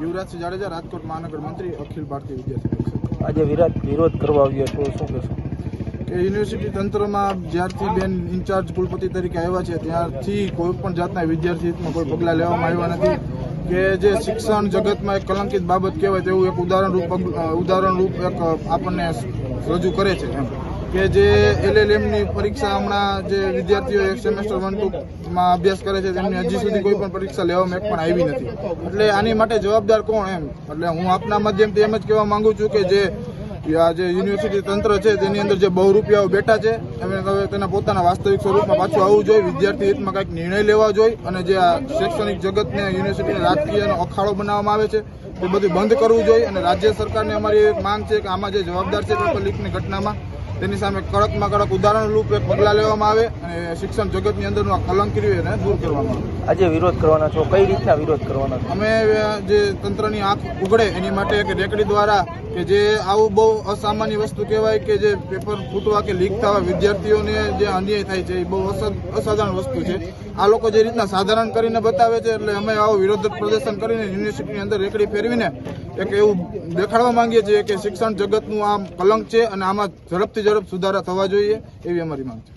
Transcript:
યુવરાજસિંહ જાડેજા રાજકોટ મહાનગર મંત્રી અખિલ ભારતીય વિદ્યાર્થી પરિષદ. આજે વિરાટ વિરોધ કરવા આવ્યો તો શું કહેશો? કે યુનિવર્સિટી તંત્રમાં જ્યારથી બેન ઇન્ચાર્જ કુલપતિ તરીકે આવ્યા છે ત્યારથી કોઈ પણ જાતના વિદ્યાર્થી હિતમાં કોઈ પગલાં લેવામાં આવ્યા નથી. કે જે શિક્ષણ જગતમાં એક કલંકિત બાબત કહેવાય તેવું એક ઉદાહરણરૂપ રૂપ અ, ઉદાહરણરૂપ એક આપણને રજૂ કરે છે એમ. કે જે એલએલએમની પરીક્ષા હમણાં જે વિદ્યાર્થીઓ એક સેમેસ્ટર વન ટુમાં અભ્યાસ કરે છે, તેમની હજી સુધી કોઈ પણ પરીક્ષા લેવામાં એક પણ આવી નથી. એટલે આની માટે જવાબદાર કોણ એમ? એટલે હું આપના માધ્યમથી એમ જ કહેવા માંગુ છું કે જે આ જે યુનિવર્સિટી તંત્ર છે, તેની અંદર જે બહુ રૂપિયાઓ બેઠા છે, એમને હવે તેના પોતાના વાસ્તવિક સ્વરૂપમાં પાછું આવવું જોઈએ, વિદ્યાર્થી હિતમાં કંઈક નિર્ણય લેવા જોઈએ અને જે આ શૈક્ષણિક જગતને, યુનિવર્સિટીને રાજકીયનો અખાડો બનાવવામાં આવે છે, તે બધું બંધ કરવું જોઈએ અને રાજ્ય સરકારને અમારી એક માંગ છે કે આમાં જે જવાબદાર છે પેપર લીકની ઘટનામાં તેની સામે કડકમાં કડક ઉદાહરણ રૂપે પગલાં લેવામાં આવે અને શિક્ષણ જગતની અંદરનું આ કલંક રહ્યું એને દૂર કરવામાં આવે. આજે વિરોધ કરવાના છો? કઈ રીતના વિરોધ કરવાના અમે જે તંત્રની આંખ ઉગડે એની માટે એક રેકડી દ્વારા કે જે આવું બહુ અસામાન્ય વસ્તુ કહેવાય કે જે પેપર ફૂટવા કે લીક થવા વિદ્યાર્થીઓને જે અન્યાય થાય છે એ બહુ અસા- અસાધારણ વસ્તુ છે. આ લોકો જે રીતના સાધારણ કરીને બતાવે છે એટલે અમે આવો વિરોધ પ્રદર્શન કરીને યુનિવર્સિટીની અંદર રેકડી ફેરવીને એક એવું દેખાડવા માંગીએ છીએ કે શિક્ષણ જગતનું આમ કલંક છે અને આમાં ઝડપથી ઝડપ સુધારા થવા જોઈએ એવી અમારી માંગ છે.